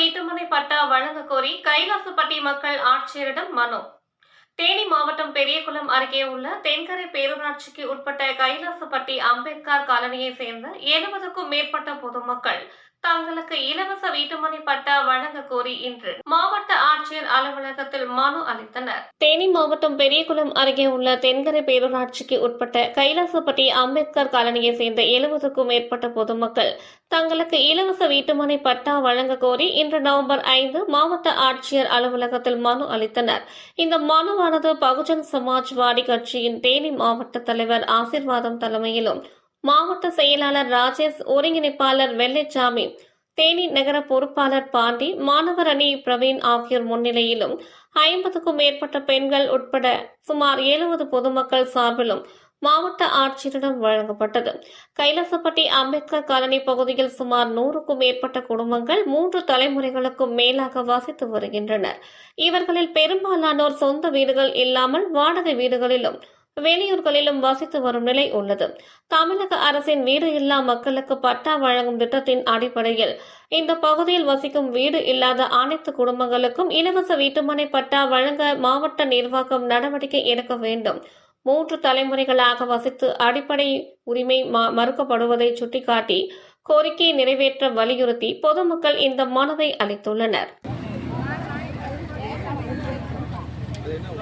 வீட்டுமனை பட்டா வழங்க கோரி கைலாசப்பட்டி மக்கள் ஆட்சியரிடம் மனு. தேனி மாவட்டம் பெரியகுளம் அருகே உள்ள தென்கரை பேரூராட்சிக்கு உட்பட்ட கைலாசப்பட்டி அம்பேத்கர் காலனியை சேர்ந்த எழுபதுக்கும் மேற்பட்ட பொதுமக்கள் தங்களுக்கு இலவச வீட்டுமனை பட்டா வழங்க கோரி இன்று மாவட்ட ஆட்சியர் அலுவலகத்தில் மனு அளித்தனர். தேனி மாவட்டம் பெரியகுளம் அருகே உள்ள தென்கரை பேரூராட்சிக்கு உட்பட்ட கைலாசப்பட்டி அம்பேத்கர் காலனியை சேர்ந்த எழுபதுக்கும் மேற்பட்ட பொதுமக்கள் தங்களுக்கு இலவச வீட்டுமனை பட்டா வழங்க கோரி இன்று நவம்பர் ஐந்து மாவட்ட ஆட்சியர் அலுவலகத்தில் மனு அளித்தனர். இந்த மனுவானது பகுஜன் சமாஜ்வாடி கட்சியின் தேனி மாவட்ட தலைவர் ஆசிர்வாதம் தலைமையிலும் மாவட்ட செயலாளர் ராஜேஷ் ஒருங்கிணைப்பாளர் வெள்ளைச்சாமி தேனி நகர பொறுப்பாளர் பாண்டி மாணவர் அணி பிரவீன் ஆகியோர் முன்னிலையிலும் ஐம்பதுக்கும் மேற்பட்ட பெண்கள் உட்பட சுமார் எழுபது பொதுமக்கள் சார்பிலும் மாவட்ட ஆட்சியரிடம் வழங்கப்பட்டது. கைலாசப்பட்டி அம்பேத்கர் காலனி பகுதியில் சுமார் நூறுக்கும் மேற்பட்ட குடும்பங்கள் மூன்று தலைமுறைகளுக்கும் மேலாக வசித்து வருகின்றனர். இவர்களில் பெரும்பாலானோர் சொந்த வீடுகள் இல்லாமல் வாடகை வீடுகளிலும் வெளியூர்களிலும் வசித்து வரும் நிலை உள்ளது. தமிழக அரசின் வீடு இல்லா மக்களுக்கு பட்டா வழங்கும் திட்டத்தின் அடிப்படையில் இந்த பகுதியில் வசிக்கும் வீடு இல்லாத அனைத்து குடும்பங்களுக்கும் இலவச வீட்டுமனை பட்டா வழங்க மாவட்ட நிர்வாகம் நடவடிக்கை எடுக்க வேண்டும். மூன்று தலைமுறைகளாக வசித்து அடிப்படை உரிமை ம- மறுக்கப்படுவதை சுட்டிக்காட்டி கோரிக்கையை நிறைவேற்ற வலியுறுத்தி பொதுமக்கள் இந்த மனுவை அளித்துள்ளனர். Gracias.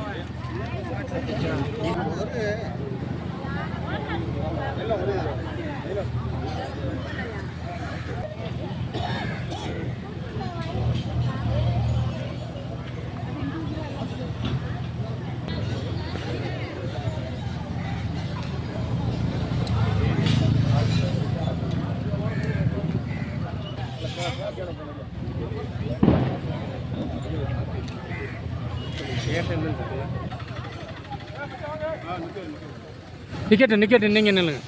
நிக்கட்டு நிக்கட்டு நீங்கள் நில்லுங்க